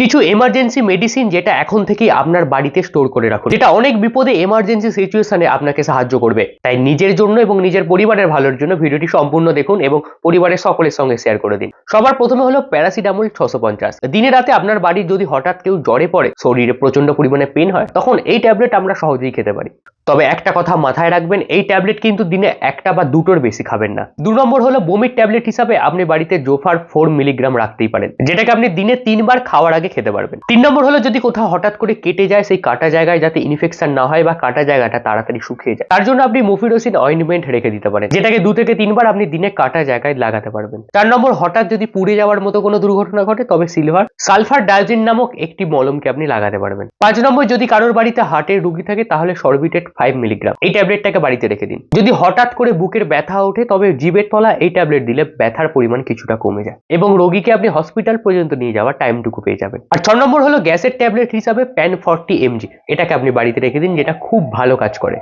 কিছু emergency medicine যেটা এখন থেকেই আপনার বাড়িতে স্টোর করে রাখুন। যেটা অনেক বিপদে এমার্জেন্সি সিচুয়েশনে আপনাকে সাহায্য করবে। তাই নিজের জন্য এবং নিজের পরিবারের ভালোর জন্য ভিডিওটি সম্পূর্ণ দেখুন এবং পরিবারের সকলের সঙ্গে শেয়ার করে দিন। সবার প্রথমে হলো প্যারাসিটামল ছশো পঞ্চাশ। দিনে রাতে আপনার বাড়ির যদি হঠাৎ কেউ জ্বরে পড়ে, শরীরে প্রচণ্ড পরিমাণে পেন হয়, তখন এই ট্যাবলেট আমরা সহজেই খেতে পারি। তবে একটা কথা মাথায় রাখবেন, এই ট্যাবলেট কিন্তু দিনে একটা বা দুটোর বেশি খাবেন না। দু নম্বর হলো বমির ট্যাবলেট হিসাবে আপনি বাড়িতে জোফার ফোর মিলিগ্রাম রাখতেই পারেন, যেটাকে আপনি দিনে তিনবার খাওয়ার আগে খেতে পারবেন। তিন নম্বর হলো যদি কোথাও হঠাৎ করে কেটে যায় সেই কাটা জায়গায় যাতে ইনফেকশন না হয় বা কাটা জায়গাটা তাড়াতাড়ি শুকিয়ে যায়। তার জন্য আপনি মুফিডোসিন অয়েন্টমেন্ট রেখে দিতে পারেন, যেটাকে দু থেকে তিনবার আপনি দিনে কাটা জায়গায় লাগাতে পারবেন। চার নম্বর, হঠাৎ যদি পুড়ে যাওয়ার মতো কোনো দুর্ঘটনা ঘটে, তবে সিলভার সালফার ডায়োজিন নামক একটি মলমকে আপনি লাগাতে পারবেন। পাঁচ নম্বর, যদি কারোর বাড়িতে হার্টের রুগী থাকে, তাহলে সরবিটেট ফাইভ মিলিগ্রাম এই ট্যাবলেটটাকে বাড়িতে রেখে দিন। যদি হঠাৎ করে বুকের ব্যথা ওঠে, তবে জিভের তলা এই ট্যাবলেট দিলে ব্যথার পরিমাণ কিছুটা কমে যায়। এবং রোগীকে আপনি হসপিটাল পর্যন্ত নিয়ে যাওয়ার টাইমটুকু পেয়ে যাবেন। আর ছ নম্বর হলো গ্যাসের ট্যাবলেট হিসাবে প্যান ফর্টি এমজি এটাকে আপনি বাড়িতে রেখে দিন, যেটা খুব ভালো কাজ করে।